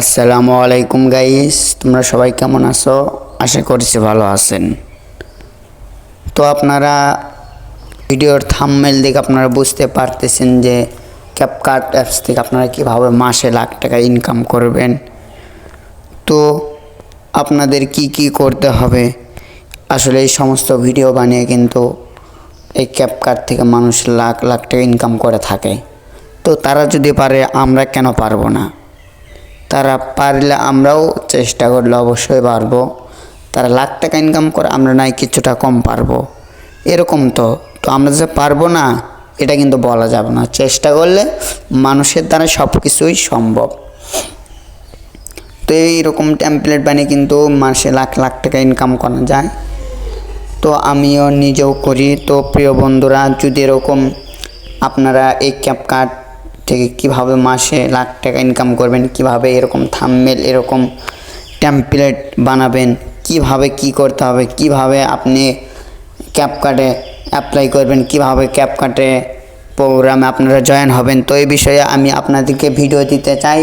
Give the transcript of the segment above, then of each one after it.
আসসালামু আলাইকুম গাইস তোমরা সবাই কেমন আছো? আশা করছি ভালো আছেন। তো আপনারা ভিডিওর থাম্বনেল দেখে আপনারা বুঝতে পারতেছেন যে ক্যাপকার্ট অ্যাপস থেকে আপনারা কীভাবে মাসে লাখ টাকা ইনকাম করবেন। তো আপনাদের কি কি করতে হবে? আসলে এই সমস্ত ভিডিও বানিয়ে কিন্তু এই ক্যাপকার্ট থেকে মানুষ লাখ লাখ টাকা ইনকাম করে থাকে। তো তারা যদি পারে, আমরা কেন পারব না? তারা পারলে আমরাও চেষ্টা করলে অবশ্যই পারব। তারা লাখ টাকা ইনকাম করে আমরা নাই কিছুটা কম পারব। এরকম তো। তো আমরা যে পারব না, এটা কিন্তু বলা যাবে না। চেষ্টা করলে মানুষের দ্বারা সব কিছুই সম্ভব। তো এইরকম টেমপ্লেট বানিয়ে কিন্তু মাসে লাখ লাখ টাকা ইনকাম করা যায়। তো আমিও নিজেও করি। তো প্রিয় বন্ধুরা, যদি এরকম আপনারা এই ক্যাপকার্ট থেকে কীভাবে মাসে লাখ টাকা ইনকাম করবেন, কীভাবে এরকম থাম্বনেল এরকম টেমপ্লেট বানাবেন, কীভাবে কি করতে হবে, কীভাবে আপনি ক্যাপকার্টে অ্যাপ্লাই করবেন, কীভাবে ক্যাপকার্টে প্রোগ্রামে আপনারা জয়েন হবেন। তো এই বিষয়ে আমি আপনাদেরকে ভিডিও দিতে চাই।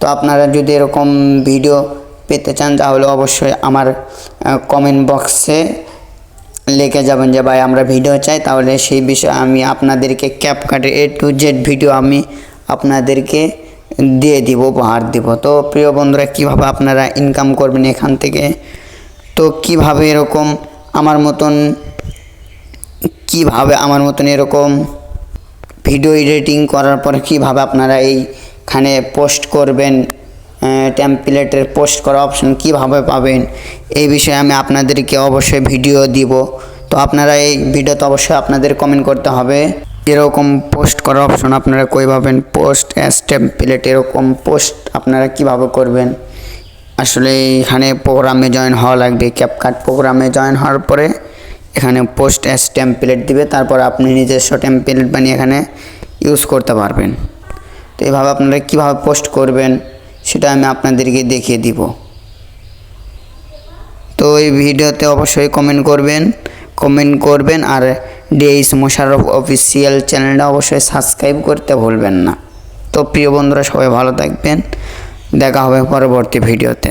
তো আপনারা যদি এরকম ভিডিও পেতে চান, তাহলে অবশ্যই আমার কমেন্ট বক্সে লিখে যাবেন যে, ভাই, আমরা ভিডিও চাই। তাহলে সেই বিষয়ে আমি আপনাদেরকে ক্যাপকার্টের এ টু জেড ভিডিও আমি আপনাদেরকে দিয়ে দিব, উপহার দিব। তো প্রিয় বন্ধুরা, কীভাবে আপনারা ইনকাম করবেন এখান থেকে? তো কীভাবে এরকম আমার মতন, কীভাবে আমার মতন এরকম ভিডিও এডিটিং করার পরে কীভাবে আপনারা এইখানে পোস্ট করবেন? টেমপ্লেটের পোস্ট করা অপশন কীভাবে পাবেন, এই বিষয়ে আমি আপনাদেরকে অবশ্যই ভিডিও দিব। তো আপনারা এই ভিডিওতে অবশ্যই আপনাদের কমেন্ট করতে হবে এরকম পোস্ট করার অপশন আপনারা কই পাবেন পোস্ট অ্যাস টেমপ্লেট এরকম পোস্ট আপনারা কীভাবে করবেন। আসলে এখানে প্রোগ্রামে জয়েন হওয়া লাগবে ক্যাপকাট প্রোগ্রামে জয়েন হওয়ার পরে এখানে পোস্ট অ্যাস টেমপ্লেট দিবে, তারপর আপনি নিজস্ব টেমপ্লেট বানিয়ে এখানে ইউজ করতে পারবেন। তো এইভাবে আপনারা কীভাবে পোস্ট করবেন সেটা আমি আপনাদেরকে দেখিয়ে দিব। তো এই ভিডিওতে অবশ্যই কমেন্ট করবেন কমেন্ট করবেন আর ডিএইচ মোশারফ অফিসিয়াল চ্যানেলটা অবশ্যই সাবস্ক্রাইব করতে ভুলবেন না। তো প্রিয় বন্ধুরা, সবাই ভালো থাকবেন। দেখা হবে পরবর্তী ভিডিওতে।